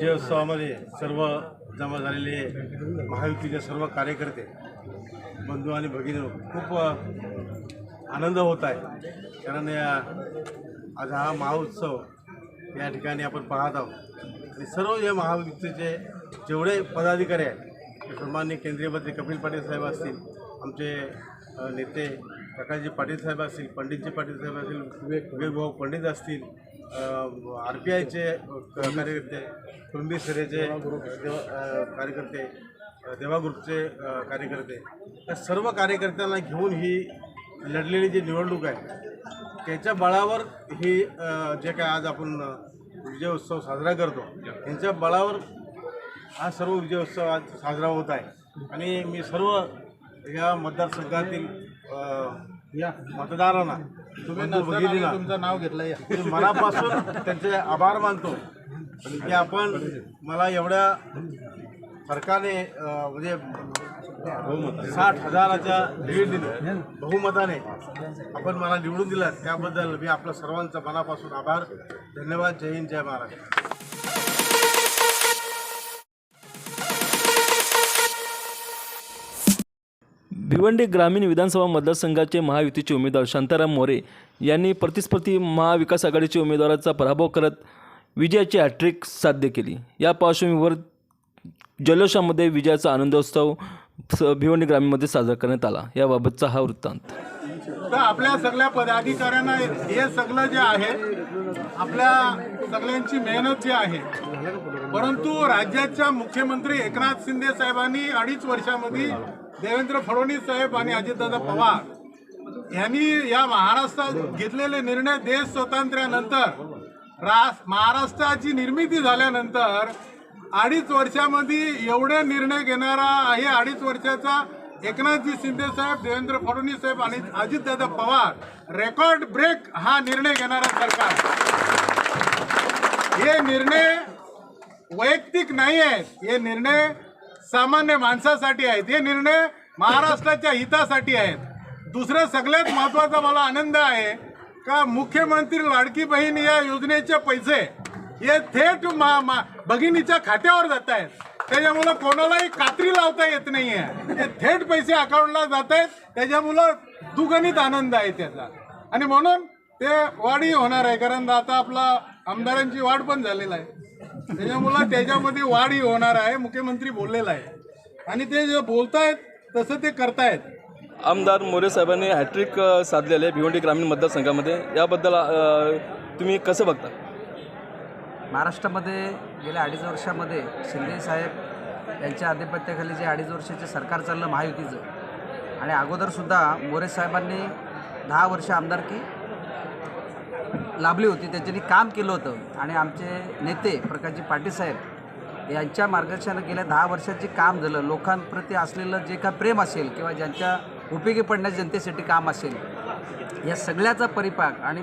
विजयोत्सवामध्ये सर्व जमा झालेले महायुतीचे सर्व कार्यकर्ते बंधू आणि भगिनी खूप आनंद होत आहे. कारण या आज हा महाउत्सव या ठिकाणी आपण पाहत आहोत. आणि सर्व या महायुतीचे जेवढे पदाधिकारी आहेत सन्मान्य केंद्रीय मंत्री कपिल पाटील साहेब असतील आमचे नेते प्रकाशजी पाटील साहेब असतील पंडितजी पाटील साहेब असतील विवेक विवेकभाऊ पंडित असतील आर पी आयचे कार्यकर्ते कुरुंबी सेनेचे देव कार्यकर्ते देवा ग्रुपचे कार्यकर्ते या सर्व कार्यकर्त्यांना घेऊन ही लढलेली जी निवडणूक आहे त्याच्या बळावर ही जे काय आज आपण विजय उत्सव साजरा करतो त्यांच्या बळावर हा सर्व विजय उत्सव आज साजरा होत आहे. आणि मी सर्व या मतदारसंघातील या मतदारांना. भगिनींना तुमचं नाव घेतलं या. मी मनापासून त्यांचे आभार मानतो. की आपण मला एवढ्या सरकारने म्हणजे साठ हजाराच्या लीडने बहुमताने आपण मला निवडून दिलं त्याबद्दल मी आपल्या सर्वांचा मनापासून आभार. धन्यवाद. जय हिंद जय महाराष्ट्र. भिवंडी ग्रामीण विधानसभा मतदारसंघाचे महायुतीचे उमेदवार शांताराम मोरे यांनी प्रतिस्पर्धी महाविकास आघाडीच्या उमेदवाराचा पराभव करत विजयाची हॅट्रिक साध्य केली. या पार्श्वभूमीवर जल्लोषामध्ये विजयाचा आनंदोत्सव स- भिवंडी ग्रामीणमध्ये साजरा करण्यात आला. याबाबतचा हा वृत्तांत. तर आपल्या सगळ्या पदाधिकाऱ्यांना हे सगळं जे आहे आपल्या सगळ्यांची मेहनत जी आहे परंतु राज्याच्या मुख्यमंत्री एकनाथ शिंदे साहेबांनी अडीच वर्षामध्ये देवेंद्र फडणवीस साहेब आणि अजितदादा पवार यांनी या महाराष्ट्रात घेतलेले निर्णय देश स्वातंत्र्यानंतर रास महाराष्ट्राची निर्मिती झाल्यानंतर अडीच वर्षामध्ये एवढे निर्णय घेणारा आहे अडीच वर्षाचा एकनाथजी शिंदे साहेब देवेंद्र फडणवीस साहेब आणि अजितदादा पवार. रेकॉर्ड ब्रेक हा निर्णय घेणारा सरकार. हे निर्णय वैयक्तिक नाही आहेत हे निर्णय सामान्य माणसासाठी आहेत. हे निर्णय महाराष्ट्राच्या हितासाठी आहेत. दुसरं सगळ्यात महत्त्वाचा मला आनंद आहे का मुख्यमंत्री लाडकी बहीण या योजनेचे पैसे हे थेट मा, मा, भगिनीच्या खात्यावर जात आहेत त्याच्यामुळं कोणालाही कात्री लावता येत नाहीये. हे थेट पैसे अकाउंटला जात आहेत त्याच्यामुळं दुगणित आनंद आहे त्याचा. आणि म्हणून ते वाढही होणार आहे कारण आता आपला आमदारांची वाढ पण झालेला आहे. त्याच्यामुळं त्याच्यामध्ये वाढही होणार आहे मुख्यमंत्री बोललेला आहे. आणि ते जे बोलतायत तसं ते करतायत. आमदार मोरे साहेबांनी हॅट्रिक साधलेले आहे भिवंडी ग्रामीण मतदारसंघामध्ये. याबद्दल तुम्ही कसं बघता? महाराष्ट्रामध्ये गेल्या अडीच वर्षामध्ये शिंदे साहेब यांच्या आधिपत्याखाली जे अडीच वर्षाचे सरकार चाललं महायुतीचं आणि अगोदरसुद्धा मोरे साहेबांनी दहा वर्ष आमदारकी लाभली होती त्यांच्यानी काम केलं होतं. आणि आमचे नेते प्रकाशजी पाटील साहेब यांच्या मार्गदर्शनानं गेल्या दहा वर्षात जे काम झालं लोकांप्रती असलेलं जे काय प्रेम असेल किंवा ज्यांच्या उपयोगी पडण्यास जनतेसाठी काम असेल या सगळ्याचा परिपाक आणि